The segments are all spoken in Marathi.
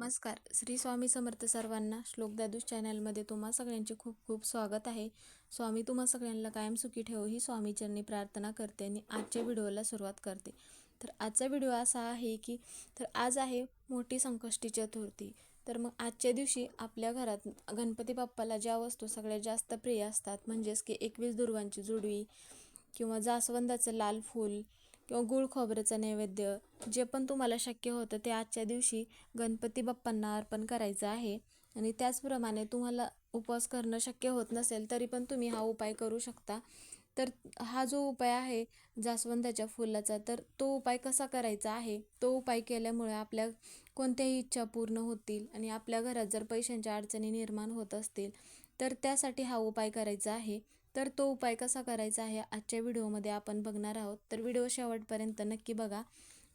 नमस्कार. श्री स्वामी समर्थ सर्वांना श्लोक दादूस चॅनलमध्ये तुम्हा सगळ्यांचे खूप खूप स्वागत आहे. स्वामी तुम्हा सगळ्यांना कायम सुखी ठेव ही स्वामीचरणी प्रार्थना करते आणि आजच्या व्हिडिओला सुरुवात करते. तर आजचा व्हिडिओ असा आहे की तर आज आहे मोठी संकष्टी चतुर्थी. तर मग आजच्या दिवशी आपल्या घरात गणपती बाप्पाला ज्या वस्तू सगळ्यात जास्त प्रिय असतात म्हणजेच की एकवीस दुर्वांची जुडवी किंवा जास्वंदाचं लाल फूल किंवा गुळ खोबऱ्याचं नैवेद्य जे पण तुम्हाला शक्य होतं ते आजच्या दिवशी गणपती बाप्पांना अर्पण करायचं आहे. आणि त्याचप्रमाणे तुम्हाला उपवास करणं शक्य होत नसेल तरी पण तुम्ही हा उपाय करू शकता. तर हा जो उपाय आहे जास्वंदाच्या फुलाचा तर तो उपाय कसा करायचा आहे? तो उपाय केल्यामुळे आपल्या कोणत्याही इच्छा पूर्ण होतील आणि आपल्या घरात जर पैशांच्या अडचणी निर्माण होत असतील तर त्यासाठी हा उपाय करायचा आहे. तर तो उपाय कसा करायचा आहे आजच्या व्हिडिओमध्ये आपण बघणार आहोत. तर व्हिडिओ शेवटपर्यंत नक्की बघा.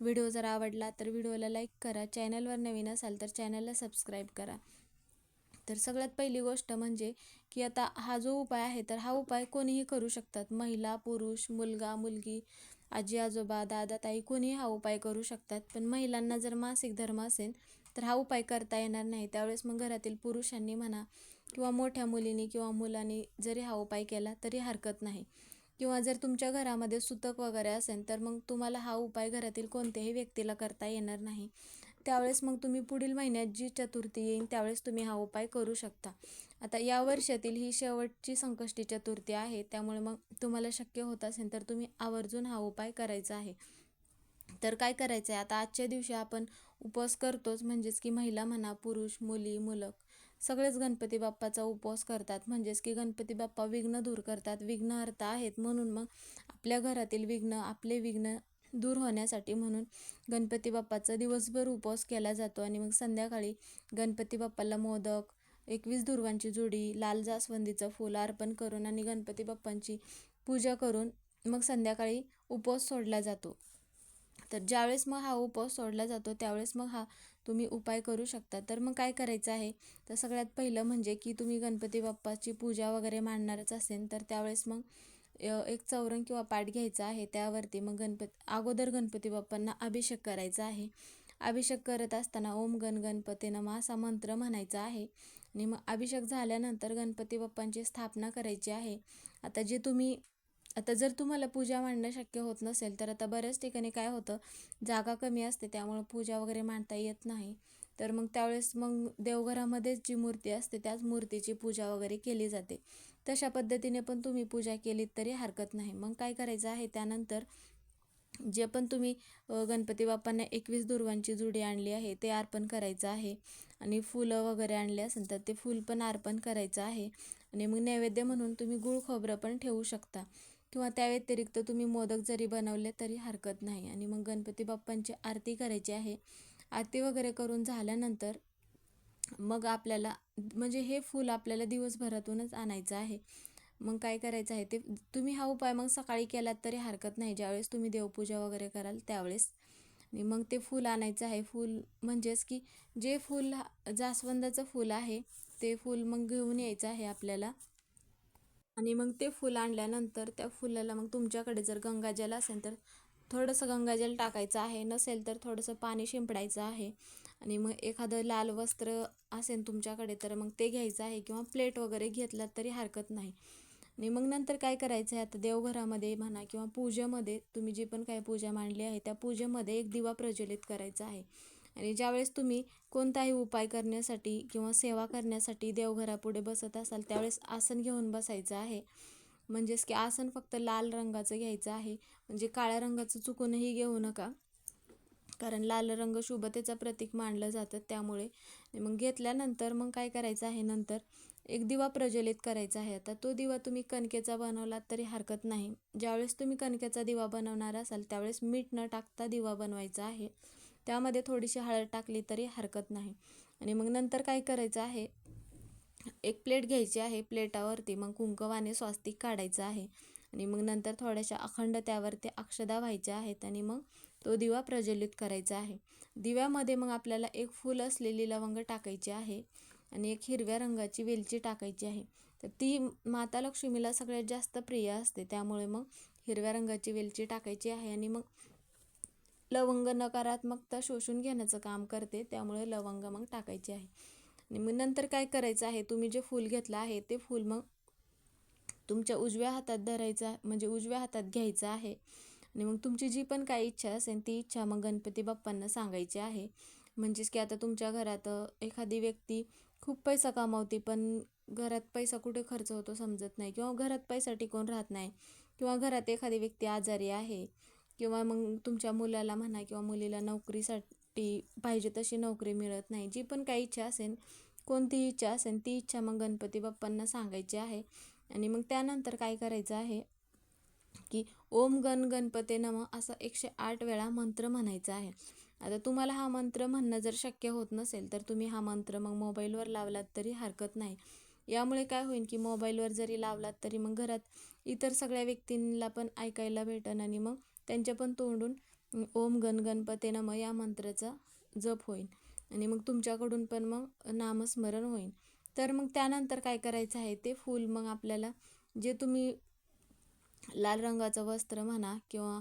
व्हिडिओ जर आवडला तर व्हिडिओला लाईक करा. चॅनलवर नवीन असाल तर चॅनलला सबस्क्राईब करा. तर सगळ्यात पहिली गोष्ट म्हणजे की आता हा जो उपाय आहे तर हा उपाय कोणीही करू शकतात. महिला पुरुष मुलगा मुलगी आजी आजोबा दादा ताई कोणीही हा उपाय करू शकतात. पण महिलांना जर मासिक धर्म असेल तर हा उपाय करता येणार नाही. त्यावेळेस मग घरातील पुरुषांनी म्हणा किंवा मोठ्या मुलीने किंवा मुलांनी जरी हा उपाय केला तरी हरकत नाही. किंवा जर तुमच्या घरामध्ये सुतक वगैरे असेल तर मग तुम्हाला हा उपाय घरातील कोणत्याही व्यक्तीला करता येणार नाही. त्यावेळेस मग तुम्ही पुढील महिन्यात जी चतुर्थी येईल त्यावेळेस तुम्ही हा उपाय करू शकता. आता या वर्षातील ही शेवटची संकष्टी चतुर्थी आहे त्यामुळे मग तुम्हाला शक्य होत असेल तर तुम्ही आवर्जून हा उपाय करायचा आहे. तर काय करायचं आहे आता आजच्या दिवशी आपण उपवास करतोच म्हणजेच की महिला म्हणा पुरुष मुली मुलक सगळेच गणपती बाप्पाचा उपवास करतात. म्हणजेच की गणपती बाप्पा विघ्न दूर करतात. विघ्नहर्ता आहेत म्हणून मग आपल्या घरातील विघ्न आपले विघ्न दूर होण्यासाठी म्हणून गणपती बाप्पाचा दिवसभर उपवास केला जातो. आणि मग संध्याकाळी गणपती बाप्पाला मोदक एकवीस दुर्वांची जोडी लाल जास्वंदीचं फुलं अर्पण करून आणि गणपती बाप्पांची पूजा करून मग संध्याकाळी उपवास सोडला जातो. तर ज्यावेळेस मग हा उपवास सोडला जातो त्यावेळेस मग हा तुम्ही उपाय करू शकता. तर मग काय करायचं आहे? तर सगळ्यात पहिलं म्हणजे की तुम्ही गणपती बाप्पाची पूजा वगैरे मांडणारच असेल तर त्यावेळेस मग एक चौरंग किंवा पाठ घ्यायचा आहे. त्यावरती मग गणपती अगोदर गणपती बाप्पांना अभिषेक करायचा आहे. अभिषेक करत असताना ओम गण गणपती नमा असा मंत्र म्हणायचा आहे. आणि मग अभिषेक झाल्यानंतर गणपती बाप्पांची स्थापना करायची आहे. आता जे तुम्ही आता जर तुम्हाला पूजा मांडणं शक्य होत नसेल तर आता बऱ्याच ठिकाणी काय होतं जागा कमी असते त्यामुळं पूजा वगैरे मांडता येत नाही. तर मग त्यावेळेस मग देवघरामध्येच जी मूर्ती असते त्याच मूर्तीची पूजा वगैरे केली जाते. तशा पद्धतीने पण तुम्ही पूजा केलीत तरी हरकत नाही. मग काय करायचं आहे त्यानंतर जे पण तुम्ही गणपती बाप्पांना एकवीस दुर्वांची जुडी आणली आहे ते अर्पण करायचं आहे. आणि फुलं वगैरे आणले असेल तर ते फूल पण अर्पण करायचं आहे. आणि मग नैवेद्य म्हणून तुम्ही गुळ खोबरं पण ठेवू शकता. किंवा त्या व्यतिरिक्त तुम्ही मोदक जरी बनवले तरी हरकत नाही. आणि मग गणपती बाप्पांची आरती करायची आहे. आरती वगैरे करून झाल्यानंतर मग आपल्याला म्हणजे हे फूल आपल्याला दिवसभरातूनच आणायचं आहे. मग काय करायचं आहे ते तुम्ही हा उपाय मग सकाळी केलात तरी हरकत नाही. ज्यावेळेस तुम्ही देवपूजा वगैरे कराल त्यावेळेस. आणि मग ते फूल आणायचं आहे. फूल म्हणजेच की जे फूल जास्वंदाचं फूल आहे ते फूल मग घेऊन यायचं आहे आपल्याला. आणि मग ते फूल आणल्यानंतर त्या फुलाला मग तुमच्याकडे जर गंगाजल असेल तर थोडंसं गंगाजल टाकायचं आहे. नसेल तर थोडंसं पाणी शिंपडायचं आहे. आणि मग एखादं लाल वस्त्र असेल तुमच्याकडे तर मग ते घ्यायचं आहे किंवा प्लेट वगैरे घेतलात तरी हरकत नाही. आणि मग नंतर काय करायचं आहे? आता देवघरामध्ये म्हणा किंवा पूजेमध्ये तुम्ही जी पण काही पूजा मांडली आहे त्या पूजेमध्ये एक दिवा प्रज्वलित करायचा आहे. आणि ज्यावेळेस तुम्ही कोणताही उपाय करण्यासाठी किंवा सेवा करण्यासाठी देवघरापुढे बसत असाल त्यावेळेस आसन घेऊन बसायचं आहे. म्हणजेच की आसन फक्त लाल रंगाचं घ्यायचं आहे. म्हणजे काळ्या रंगाचं चुकूनही घेऊ नका. कारण लाल रंग शुभतेचं प्रतीक मानलं जातं त्यामुळे. मग घेतल्यानंतर मग काय करायचं आहे? नंतर एक दिवा प्रज्वलित करायचा आहे. आता तो दिवा तुम्ही कणकेचा बनवलात तरी हरकत नाही. ज्यावेळेस तुम्ही कणकेचा दिवा बनवणार असाल त्यावेळेस मीठ न टाकता दिवा बनवायचा आहे. त्यामध्ये थोडीशी हळद टाकली तरी हरकत नाही. आणि मग नंतर काय करायचं आहे एक प्लेट घ्यायची आहे प्लेटावरती मग कुंकवाने स्वास्तिक काढायचं आहे. आणि मग नंतर थोड्याशा अखंड त्यावरती अक्षदा व्हायच्या आहेत आणि मग तो दिवा प्रज्वलित करायचा आहे. दिव्यामध्ये मग आपल्याला एक फूल असलेली लवंग टाकायची आहे आणि एक हिरव्या रंगाची वेलची टाकायची आहे. तर ती माता लक्ष्मीला सगळ्यात जास्त प्रिय असते त्यामुळे मग हिरव्या रंगाची वेलची टाकायची आहे आणि मग लवंग नकारात्मकता शोषून घेण्याचं काम करते त्यामुळे लवंग मग टाकायची आहे. आणि मग नंतर काय करायचं आहे? तुम्ही जे फूल घेतलं आहे ते फूल मग तुमच्या उजव्या हातात धरायचं म्हणजे उजव्या हातात घ्यायचं आहे. आणि मग तुमची जी पण काही इच्छा असेल ती इच्छा मग गणपती बाप्पांना सांगायची आहे. म्हणजेच की आता तुमच्या घरात एखादी व्यक्ती खूप पैसा कमावते पण घरात पैसा कुठे खर्च होतो समजत नाही. किंवा घरात पैसा टिकून राहत नाही. किंवा घरात एखादी व्यक्ती आजारी आहे किंवा मग तुमच्या मुलाला म्हणा किंवा मुलीला नोकरीसाठी पाहिजे तशी नोकरी मिळत नाही. जी पण काही इच्छा असेल कोणतीही इच्छा असेल ती इच्छा मग गणपती बाप्पांना सांगायची आहे. आणि मग त्यानंतर काय करायचं आहे की ओम गण गणपते नम असं एकशे आठ वेळा मंत्र म्हणायचा आहे. आता तुम्हाला हा मंत्र म्हणणं जर शक्य होत नसेल तर तुम्ही हा मंत्र मग मोबाईलवर लावलात तरी हरकत नाही. यामुळे काय होईल की मोबाईलवर जरी लावलात तरी मग घरात इतर सगळ्या व्यक्तींना पण ऐकायला भेटन आणि मग त्यांच्या पण तोंडून ओम गण गणपते नम या मंत्राचा जप होईल आणि मग तुमच्याकडून पण मग नामस्मरण होईल तर मग त्यानंतर काय करायचं आहे ते फूल मग आपल्याला जे तुम्ही लाल रंगाचं वस्त्र म्हणा किंवा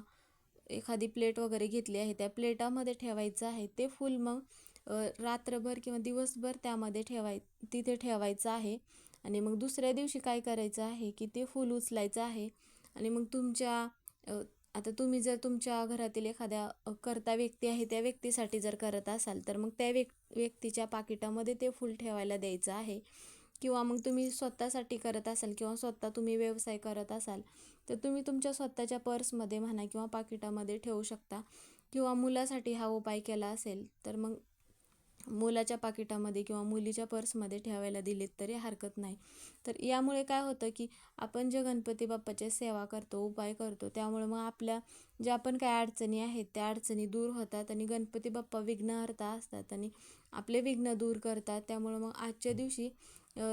एखादी प्लेट वगैरे घेतली आहे त्या प्लेटामध्ये ठेवायचं आहे ते फूल मग रात्रभर किंवा दिवसभर त्यामध्ये ठेवाय तिथे ठेवायचं आहे. आणि मग दुसऱ्या दिवशी काय करायचं आहे की ते फूल उचलायचं आहे. आणि मग तुमच्या आता तुम्ही जर तुमच्या घरातील एखाद्या करता कर्ता व्यक्ती आहे त्या व्यक्तीसाठी जर करत असाल तर मग त्या व्यक् व्यक्तीच्या पाकिटामध्ये ते फूल ठेवायला द्यायचं आहे. किंवा मग तुम्ही स्वतःसाठी करत असाल किंवा स्वतः तुम्ही व्यवसाय करत असाल तर तुम्ही तुमच्या स्वतःच्या पर्समध्ये म्हणा किंवा पाकिटामध्ये ठेवू शकता. किंवा मुलासाठी हा उपाय केला असेल तर मग मुलाच्या पाकिटामध्ये किंवा मुलीच्या पर्समध्ये ठेवायला दिलेत तरी हरकत नाही. तर यामुळे काय होतं की आपण जे गणपती बाप्पाची सेवा करतो उपाय करतो त्यामुळे मग आपल्या ज्या पण काय अडचणी आहेत त्या अडचणी दूर होतात आणि गणपती बाप्पा विघ्नहर्ता असतात आणि आपले विघ्न दूर करतात. त्यामुळे मग आजच्या दिवशी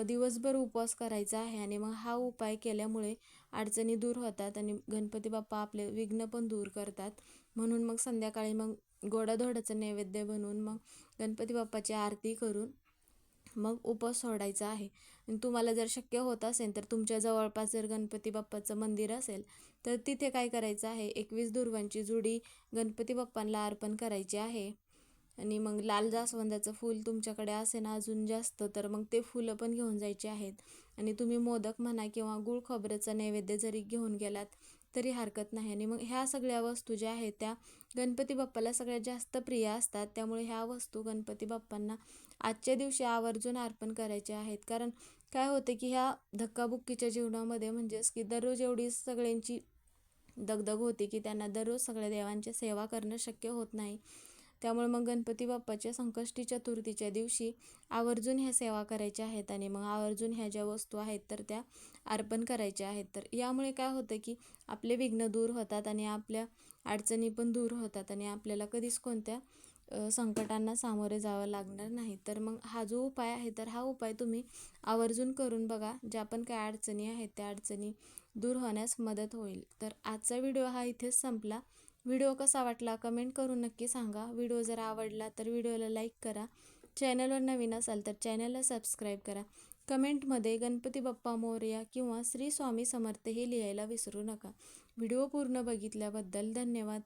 दिवसभर उपवास करायचा आहे आणि मग हा उपाय केल्यामुळे अडचणी दूर होतात आणि गणपती बाप्पा आपले विघ्न पण दूर करतात. म्हणून मग संध्याकाळी मग गोडाधोडाचं नैवेद्य बनवून मग गणपती बाप्पाची आरती करून मग उपवास सोडायचा आहे. आणि तुम्हाला जर शक्य होत असेल तर तुमच्या जवळपास जर गणपती बाप्पाचं मंदिर असेल तर तिथे काय करायचं आहे? एकवीस दुर्वांची जुडी गणपती बाप्पांना अर्पण करायची आहे. आणि मग लाल जास्वंदाचं फूल तुमच्याकडे असेल अजून जास्त तर मग ते फुलं पण घेऊन जायचे आहेत. आणि तुम्ही मोदक म्हणा किंवा गुळ खोबऱ्याचा नैवेद्य जरी घेऊन गेलात तरी हरकत नाही. आणि मग ह्या सगळ्या वस्तू ज्या आहेत त्या गणपती बाप्पाला सगळ्यात जास्त प्रिय असतात. त्यामुळे ह्या वस्तू गणपती बाप्पांना आजच्या दिवशी आवर्जून अर्पण करायच्या आहेत. कारण काय होतं की ह्या धक्काबुक्कीच्या जीवनामध्ये म्हणजेच की दररोज एवढी सगळ्यांची दगदग होती की त्यांना दररोज सगळ्या देवांची सेवा करणं शक्य होत नाही. त्यामुळे मग गणपती बाप्पाच्या संकष्टी चतुर्थीच्या दिवशी आवर्जून ह्या सेवा करायच्या आहेत आणि मग आवर्जून ह्या ज्या वस्तू आहेत तर त्या अर्पण करायच्या आहेत. तर यामुळे काय होतं की आपले विघ्न दूर होतात आणि आपल्या अडचणी पण दूर होतात आणि आपल्याला कधीच कोणत्या संकटांना सामोरे जावं लागणार नाही. तर मग हा जो उपाय आहे तर हा उपाय तुम्ही आवर्जून करून बघा ज्या पण काय अडचणी आहेत त्या अडचणी दूर होण्यास मदत होईल. तर आजचा व्हिडिओ हा इथेच संपला. व्हिडिओ कसा वाटला कमेंट करून नक्की सांगा. व्हिडिओ जर आवडला तर व्हिडिओला लाईक करा. चॅनलवर नवीन असाल तर चॅनलला सबस्क्राईब करा. कमेंटमध्ये गणपती बाप्पा मोर्या किंवा श्री स्वामी समर्थ हे लिहायला विसरू नका. व्हिडिओ पूर्ण बघितल्याबद्दल धन्यवाद.